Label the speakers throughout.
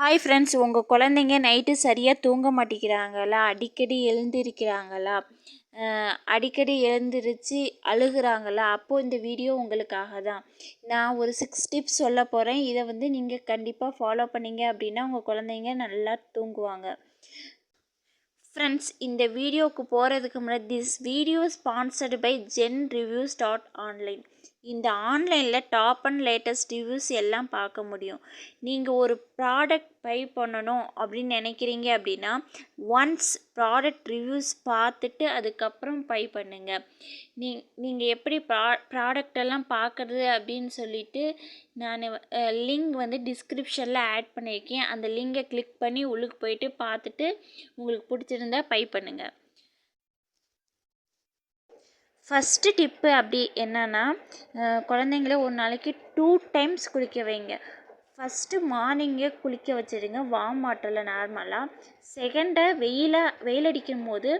Speaker 1: Hi friends உங்கள் குழந்தைங்க night சரியாக தூங்க மாட்டேங்கிறாங்களா? அடிக்கடி எழுந்திருக்கிறாங்களா? அடிக்கடி எழுந்திருச்சு அழுகுறாங்களா? அப்போது இந்த வீடியோ உங்களுக்காக தான். நான் ஒரு சிக்ஸ் டிப்ஸ் சொல்ல போகிறேன் இதை வந்து நீங்கள் கண்டிப்பாக ஃபாலோ பண்ணிங்க அப்படின்னா உங்கள் குழந்தைங்க நல்லா தூங்குவாங்க. ஃப்ரெண்ட்ஸ் இந்த வீடியோவுக்கு போகிறதுக்கு முன்னாடி this video sponsored by Gen reviews dot online இந்த ஆன்லைனில் டாப் அண்ட் லேட்டஸ்ட் ரிவ்யூஸ் எல்லாம் பார்க்க முடியும். நீங்கள் ஒரு ப்ராடக்ட் பை பண்ணணும் அப்படின்னு நினைக்கிறீங்க அப்படின்னா ஒன்ஸ் ப்ராடக்ட் ரிவ்யூஸ் பார்த்துட்டு அதுக்கப்புறம் பை பண்ணுங்கள் நீ நீங்கள் எப்படி ப்ரா ப்ராடக்டெல்லாம் பார்க்குறது அப்படின்னு சொல்லிட்டு நான் லிங்க் வந்து டிஸ்கிரிப்ஷனில் ஆட் பண்ணியிருக்கேன். அந்த லிங்கை கிளிக் பண்ணி உள்ளுக்கு போயிட்டு பார்த்துட்டு உங்களுக்கு பிடிச்சிருந்தா பை பண்ணுங்கள் ஃபஸ்ட்டு டிப்பு அப்படி என்னென்னா குழந்தைங்கள ஒரு நாளைக்கு டூ டைம்ஸ் குளிக்க வைங்க. ஃபஸ்ட்டு மார்னிங்கே குளிக்க வச்சுருங்க வார்ம் வாட்டரில் நார்மலாக செகண்டை வெயில வெயில் அடிக்கும் போது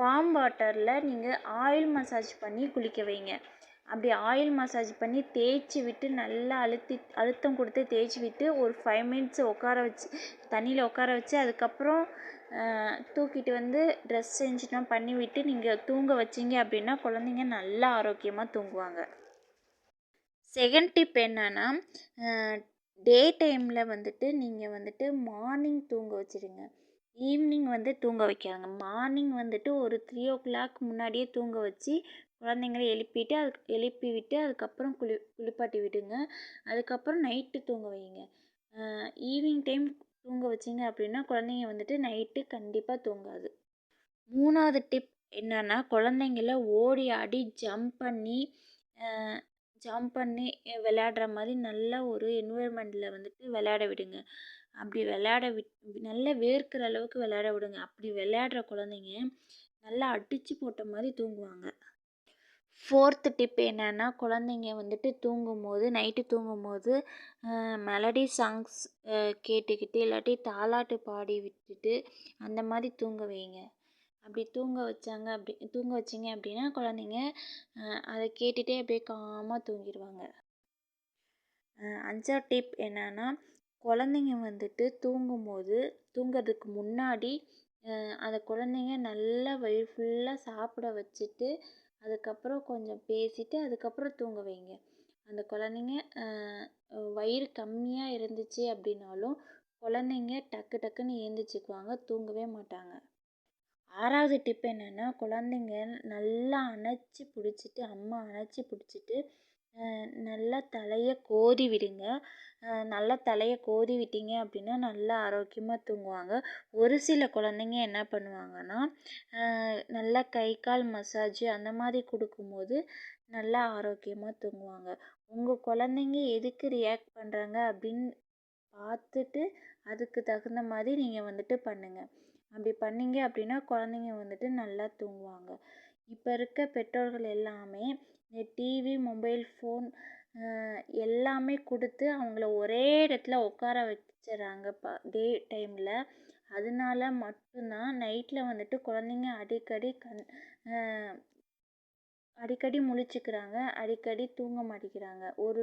Speaker 1: வார்ம் வாட்டரில் நீங்கள் ஆயில் மசாஜ் பண்ணி குளிக்க வைங்க. அப்படி ஆயில் மசாஜ் பண்ணி தேய்ச்சி விட்டு நல்லா அழுத்தி அழுத்தம் கொடுத்து தேய்ச்சி விட்டு ஒரு ஃபைவ் மினிட்ஸ் உட்கார வச்சு தண்ணியில் உட்கார வச்சு அதுக்கப்புறம் தூக்கிட்டு வந்து ட்ரெஸ் சேஞ்செலாம் பண்ணி விட்டு நீங்கள் தூங்க வச்சிங்க அப்படின்னா குழந்தைங்க நல்லா ஆரோக்கியமாக தூங்குவாங்க. செகண்ட் டிப் என்னென்னா டே டைமில் வந்துட்டு நீங்கள் வந்துட்டு மார்னிங் தூங்க வச்சுருங்க. ஈவினிங் வந்து தூங்க வைக்கிறாங்க. மார்னிங் வந்துட்டு ஒரு த்ரீ ஓ கிளாக் முன்னாடியே தூங்க வச்சு குழந்தைங்கள எழுப்பிட்டு அதுக்கு எழுப்பி விட்டு அதுக்கப்புறம் குளி குளிப்பாட்டி விடுங்க. அதுக்கப்புறம் நைட்டு தூங்க வைங்க ஈவினிங் டைம் தூங்க வச்சிங்க அப்படின்னா குழந்தைங்க வந்துட்டு நைட்டு கண்டிப்பாக தூங்காது. மூணாவது டிப் என்னென்னா குழந்தைங்கள ஓடி ஆடி ஜம்ப் பண்ணி ஜம்ப் பண்ணி விளையாடுற மாதிரி நல்ல ஒரு என்விரான்மெண்ட்டில் வந்துட்டு விளையாட விடுங்க. அப்படி விளையாட விட் நல்லா வேர்க்கிற அளவுக்கு விளையாட விடுங்க. அப்படி விளையாடுற குழந்தைங்க நல்லா அடித்து போட்ட மாதிரி தூங்குவாங்க. ஃபோர்த்து டிப் என்னென்னா குழந்தைங்க வந்துட்டு தூங்கும்போது நைட்டு தூங்கும்போது மெலடி சாங்ஸ் கேட்டுக்கிட்டு இல்லாட்டி தாலாட்டு பாடி விட்டுட்டு அந்த மாதிரி தூங்க வைங்க. அப்படி தூங்க வச்சாங்க அப்படி தூங்க வச்சிங்க அப்படின்னா குழந்தைங்க அதை கேட்டுகிட்டே அப்படியே காமாக தூங்கிடுவாங்க அஞ்சாவது டிப் என்னென்னா குழந்தைங்க வந்துட்டு தூங்கும்போது தூங்குறதுக்கு முன்னாடி அந்த குழந்தைங்க நல்லா வயிறு ஃபுல்லாக சாப்பிட வச்சுட்டு அதுக்கப்புறம் கொஞ்சம் பேசிட்டு அதுக்கப்புறம் தூங்க வைங்க. அந்த குழந்தைங்க வயிறு கம்மியாக இருந்துச்சு அப்படின்னாலும் குழந்தைங்க டக்கு டக்குன்னு எழுந்திரிச்சிக்குவாங்க தூங்கவே மாட்டாங்க. ஆறாவது டிப் என்னென்னா குழந்தைங்க நல்லா அணைச்சி பிடிச்சிட்டு அம்மா அணைச்சி பிடிச்சிட்டு நல்லா தலையை கோதி விடுங்க. நல்லா தலையை கோதி விட்டீங்க அப்படின்னா நல்லா ஆரோக்கியமாக தூங்குவாங்க. ஒரு சில குழந்தைங்க என்ன பண்ணுவாங்கன்னா நல்லா கை கால் மசாஜ் அந்த மாதிரி கொடுக்கும்போது நல்லா ஆரோக்கியமாக தூங்குவாங்க. உங்கள் குழந்தைங்க எதுக்கு ரியாக்ட் பண்ணுறாங்க அப்படின்னு பார்த்துட்டு அதுக்கு தகுந்த மாதிரி நீங்கள் வந்துட்டு பண்ணுங்கள் அப்படி பண்ணீங்க அப்படின்னா குழந்தைங்க வந்துட்டு நல்லா தூங்குவாங்க. இப்போ இருக்க பெற்றோர்கள் எல்லாமே டிவி மொபைல் ஃபோன் எல்லாமே கொடுத்து அவங்கள ஒரே இடத்துல உட்கார வச்சிடுறாங்க ப டே டைமில் அதனால மட்டும்தான் நைட்டில் வந்துட்டு குழந்தைங்க அடிக்கடி கண் அடிக்கடி முழிச்சுக்கிறாங்க. அடிக்கடி தூங்க மாட்டேங்கிறாங்க. ஒரு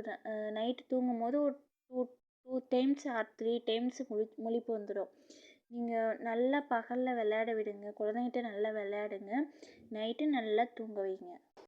Speaker 1: நைட்டு தூங்கும்போது ஒரு two two times or three times முழி முழிப்பு வந்துடும். நீங்கள் நல்லா பகலில் விளையாட விடுங்க. குழந்தைங்கிட்ட நல்லா விளையாடுங்க. நைட்டு நல்லா தூங்க வைங்க.